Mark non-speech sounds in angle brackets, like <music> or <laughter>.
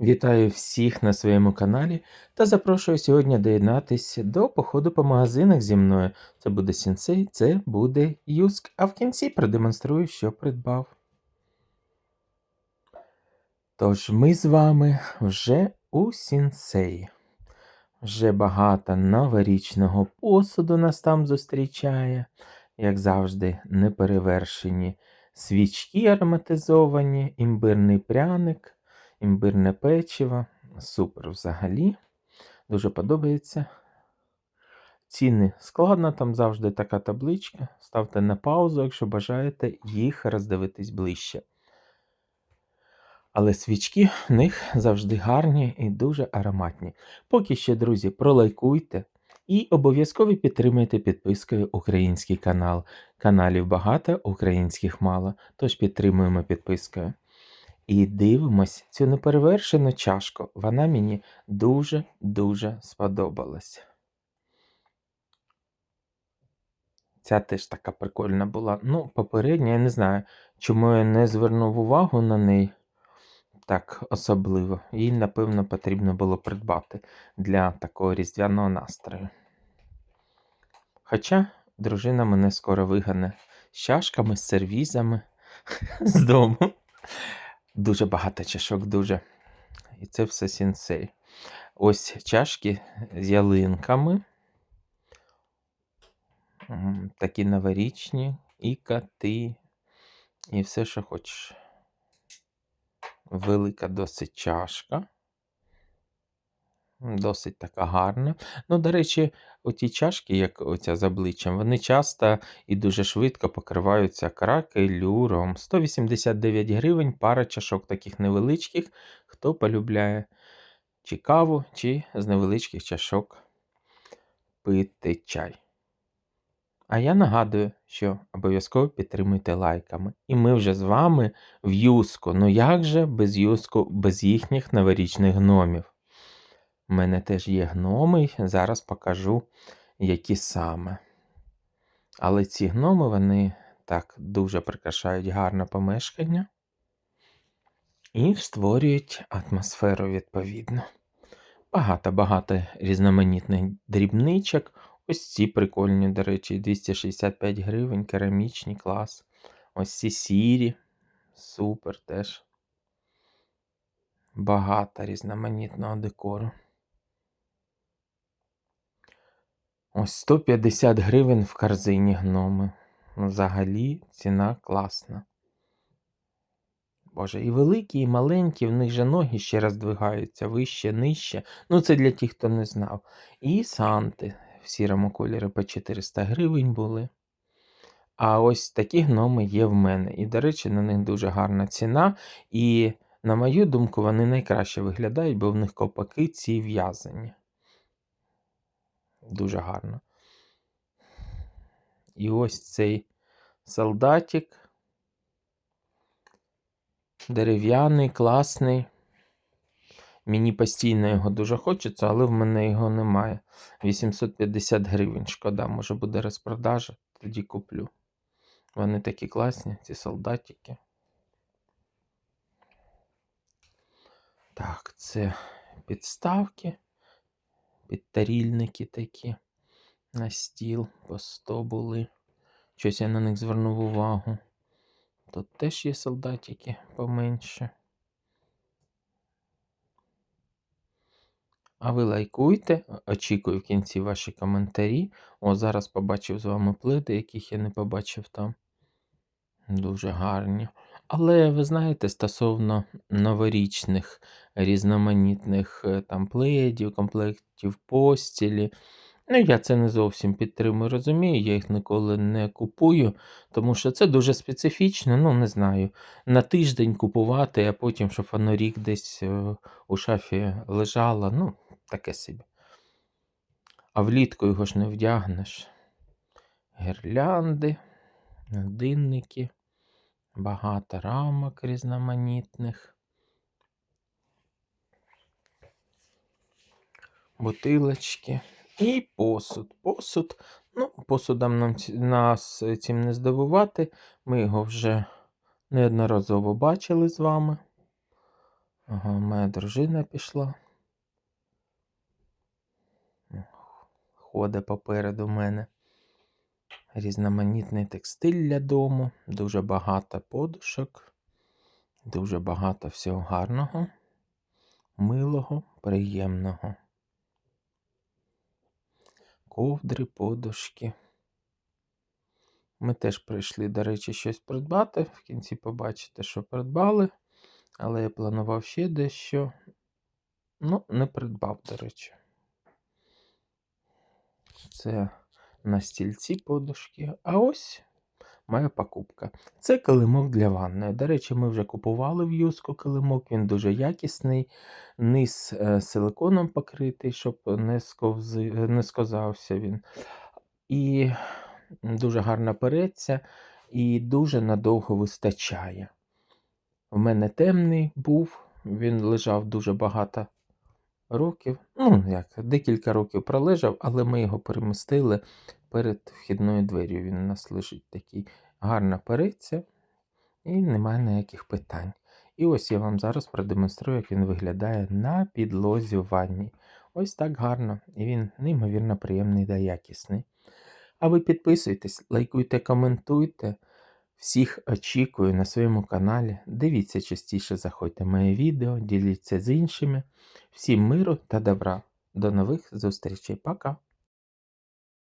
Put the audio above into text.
Вітаю всіх на своєму каналі та запрошую сьогодні доєднатися до походу по магазинах зі мною. Це буде Сінсей, це буде Юск, а в кінці продемонструю, що придбав. Тож ми з вами вже у Сінсеї. Вже багато новорічного посуду нас там зустрічає, як завжди, неперевершені свічки ароматизовані, імбирний пряник імбирне печиво. Супер взагалі. Дуже подобається. Ціни складно, там завжди така табличка. Ставте на паузу, якщо бажаєте їх роздивитись ближче. Але свічки в них завжди гарні і дуже ароматні. Поки що, друзі, пролайкуйте і обов'язково підтримайте підпискою український канал. Каналів багато, українських мало, тож підтримуємо підпискою. І дивимось цю неперевершену чашку. Вона мені дуже-дуже сподобалась. Ця теж така прикольна була. Ну, попередня, я не знаю, чому я не звернув увагу на неї так особливо. Їй, напевно, потрібно було придбати для такого різдвяного настрою. Хоча дружина мене скоро вигане з чашками, з сервізами <laughs> з дому. Дуже багато чашок, дуже. І це все сінсей. Ось чашки з ялинками. Такі новорічні, і коти, і все, що хочеш. Велика досить чашка. Досить така гарна. Ну, до речі, оті чашки, як оця з обличчям, вони часто і дуже швидко покриваються кракелюром. 189 гривень, пара чашок таких невеличких, хто полюбляє чи каву, чи з невеличких чашок пити чай. А я нагадую, що обов'язково підтримуйте лайками. І ми вже з вами в Юску. Ну як же без Юску, без їхніх новорічних гномів? У мене теж є гноми, зараз покажу, які саме. Але ці гноми, вони так дуже прикрашають гарне помешкання і створюють атмосферу відповідно. Багато-багато різноманітних дрібничок. Ось ці прикольні, до речі, 265 гривень, керамічний клас. Ось ці сірі. Супер теж. Багато різноманітного декору. Ось 150 гривень в корзині гноми. Взагалі ціна класна. Боже, і великі, і маленькі, в них же ноги ще роздвигаються вище, нижче. Ну, це для тих, хто не знав. І санти в сірому кольорі по 400 гривень були. А ось такі гноми є в мене. І, до речі, на них дуже гарна ціна. І, на мою думку, вони найкраще виглядають, бо в них копаки ці в'язані. Дуже гарно. І ось цей солдатик. Дерев'яний, класний. Мені постійно його дуже хочеться, але в мене його немає. 850 гривень. Шкода, може буде розпродажа, тоді куплю. Вони такі класні, ці солдатики. Так, це підставки, підтарільники такі на стіл по 100 були. Щось я на них звернув увагу. Тут теж є солдатики поменше. А ви лайкуйте, очікую в кінці ваші коментарі. О, зараз побачив з вами плити, яких я не побачив там. Дуже гарні. Але ви знаєте, стосовно новорічних різноманітних е, там пледів, комплектів постілі. Ну, я це не зовсім підтримую, розумію, я їх ніколи не купую, тому що це дуже специфічно, ну не знаю. На тиждень купувати, а потім, щоб воно рік десь е, у шафі лежало, ну, таке собі. А влітку його ж не вдягнеш. Гірлянди, годинники, багато рамок різноманітних. Бутилочки. І посуд. Посуд. Ну, посудом нам нас цим не здивувати. Ми його вже неодноразово бачили з вами. Ага, моя дружина пішла. Ходить попереду мене. Різноманітний текстиль для дому, дуже багато подушок, дуже багато всього гарного, милого, приємного. Ковдри, подушки. Ми теж прийшли, до речі, щось придбати. В кінці побачите, що придбали. Але я планував ще дещо. Ну, не придбав, до речі. Це на стільці подушки. А ось моя покупка. Це килимок для ванної. До речі, ми вже купували в юску килимок, він дуже якісний. Низ е, силиконом покритий, щоб не, сковзи, не сказався він. І дуже гарно переться, і дуже надовго вистачає. У мене темний був, він лежав дуже багато років. Ну, як, декілька років пролежав, але ми його перемістили перед вхідною дверю. Він у нас лежить такий гарно переться і немає ніяких питань. І ось я вам зараз продемонструю, як він виглядає на підлозі в ванні. Ось так гарно. І він неймовірно приємний та якісний. А ви підписуйтесь, лайкуйте, коментуйте. Всіх очікую на своєму каналі. Дивіться частіше, заходьте моє відео, діліться з іншими. Всім миру та добра. До нових зустрічей. Пока!